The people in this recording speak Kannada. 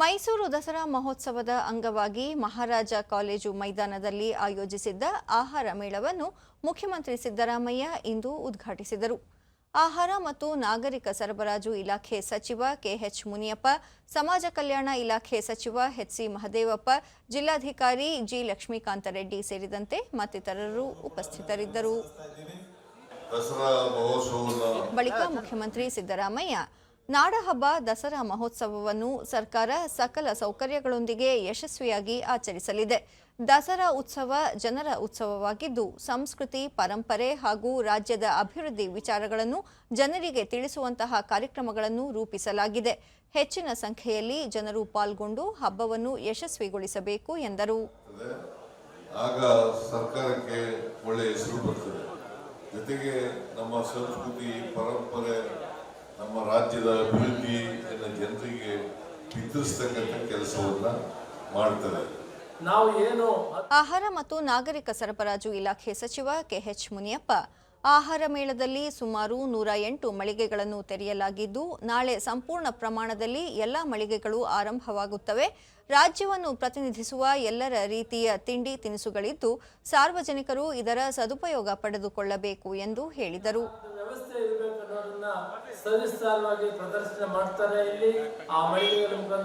ಮೈಸೂರು ದಸರಾ ಮಹೋತ್ಸವದ ಅಂಗವಾಗಿ ಮಹಾರಾಜ ಕಾಲೇಜು ಮೈದಾನದಲ್ಲಿ ಆಯೋಜಿಸಿದ್ದ ಆಹಾರ ಮೇಳವನ್ನು ಮುಖ್ಯಮಂತ್ರಿ ಸಿದ್ದರಾಮಯ್ಯ ಇಂದು ಉದ್ಘಾಟಿಸಿದರು. ಆಹಾರ ಮತ್ತು ನಾಗರಿಕ ಸರಬರಾಜು ಇಲಾಖೆ ಸಚಿವ ಕೆಎಚ್ ಮುನಿಯಪ್ಪ ಸಮಾಜ ಕಲ್ಯಾಣ ಇಲಾಖೆ ಸಚಿವ ಎಚ್ಸಿ ಮಹದೇವಪ್ಪ ಜಿಲ್ಲಾಧಿಕಾರಿ ಜಿ ಲಕ್ಷ್ಮೀಕಾಂತ ರೆಡ್ಡಿ ಸೇರಿದಂತೆ ಮತ್ತಿತರರು ಉಪಸ್ಥಿತರಿದ್ದರು. ಬಳಿಕ ಮುಖ್ಯಮಂತ್ರಿ ಸಿದ್ದರಾಮಯ್ಯ ನಾಡಹಬ್ಬ ದಸರಾ ಮಹೋತ್ಸವವನ್ನು ಸರ್ಕಾರ ಸಕಲ ಸೌಕರ್ಯಗಳೊಂದಿಗೆ ಯಶಸ್ವಿಯಾಗಿ ಆಚರಿಸಲಿದೆ. ದಸರಾ ಉತ್ಸವ ಜನರ ಉತ್ಸವವಾಗಿದ್ದು, ಸಂಸ್ಕೃತಿ, ಪರಂಪರೆ ಹಾಗೂ ರಾಜ್ಯದ ಅಭಿವೃದ್ಧಿ ವಿಚಾರಗಳನ್ನು ಜನರಿಗೆ ತಿಳಿಸುವಂತಹ ಕಾರ್ಯಕ್ರಮಗಳನ್ನು ರೂಪಿಸಲಾಗಿದೆ. ಹೆಚ್ಚಿನ ಸಂಖ್ಯೆಯಲ್ಲಿ ಜನರು ಪಾಲ್ಗೊಂಡು ಹಬ್ಬವನ್ನು ಯಶಸ್ವಿಗೊಳಿಸಬೇಕು ಎಂದರು. ಆಗ ಸರ್ಕಾರಕ್ಕೆ ಒಳ್ಳೆಯ ಹೆಸರು ಬರ್ತದೆ. ಜೊತೆಗೆ ನಮ್ಮ ಸಂಸ್ಕೃತಿ, ಪರಂಪರೆ ರಾಜ್ಯದ ಅಭಿವೃದ್ಧಿಯನ್ನು ಜನರಿಗೆ ಬಿತ್ತರಿಸ್ತಕ್ಕಂಥ ಕೆಲಸವನ್ನ ಮಾಡ್ತಾರೆ. ನಾವು ಏನು ಆಹಾರ ಮತ್ತು ನಾಗರಿಕ ಸರಬರಾಜು ಇಲಾಖೆ ಸಚಿವ ಕೆಎಚ್ ಮುನಿಯಪ್ಪ ಆಹಾರ ಮೇಳದಲ್ಲಿ ಸುಮಾರು ನೂರ ಎಂಟು ಮಳಿಗೆಗಳನ್ನು ತೆರೆಯಲಾಗಿದ್ದು ನಾಳೆ ಸಂಪೂರ್ಣ ಪ್ರಮಾಣದಲ್ಲಿ ಎಲ್ಲ ಮಳಿಗೆಗಳು ಆರಂಭವಾಗುತ್ತವೆ. ರಾಜ್ಯವನ್ನು ಪ್ರತಿನಿಧಿಸುವ ಎಲ್ಲರ ರೀತಿಯ ತಿಂಡಿ ತಿನಿಸುಗಳಿದ್ದು ಸಾರ್ವಜನಿಕರು ಇದರ ಸದುಪಯೋಗ ಪಡೆದುಕೊಳ್ಳಬೇಕು ಎಂದು ಹೇಳಿದರು. ಸವಿಸ್ತಾರವಾಗಿ ಪ್ರದರ್ಶನ ಮಾಡ್ತಾರೆ ಇಲ್ಲಿ ಆ ಮಳಿಗೆಗಳ ಮುಖಾಂತರ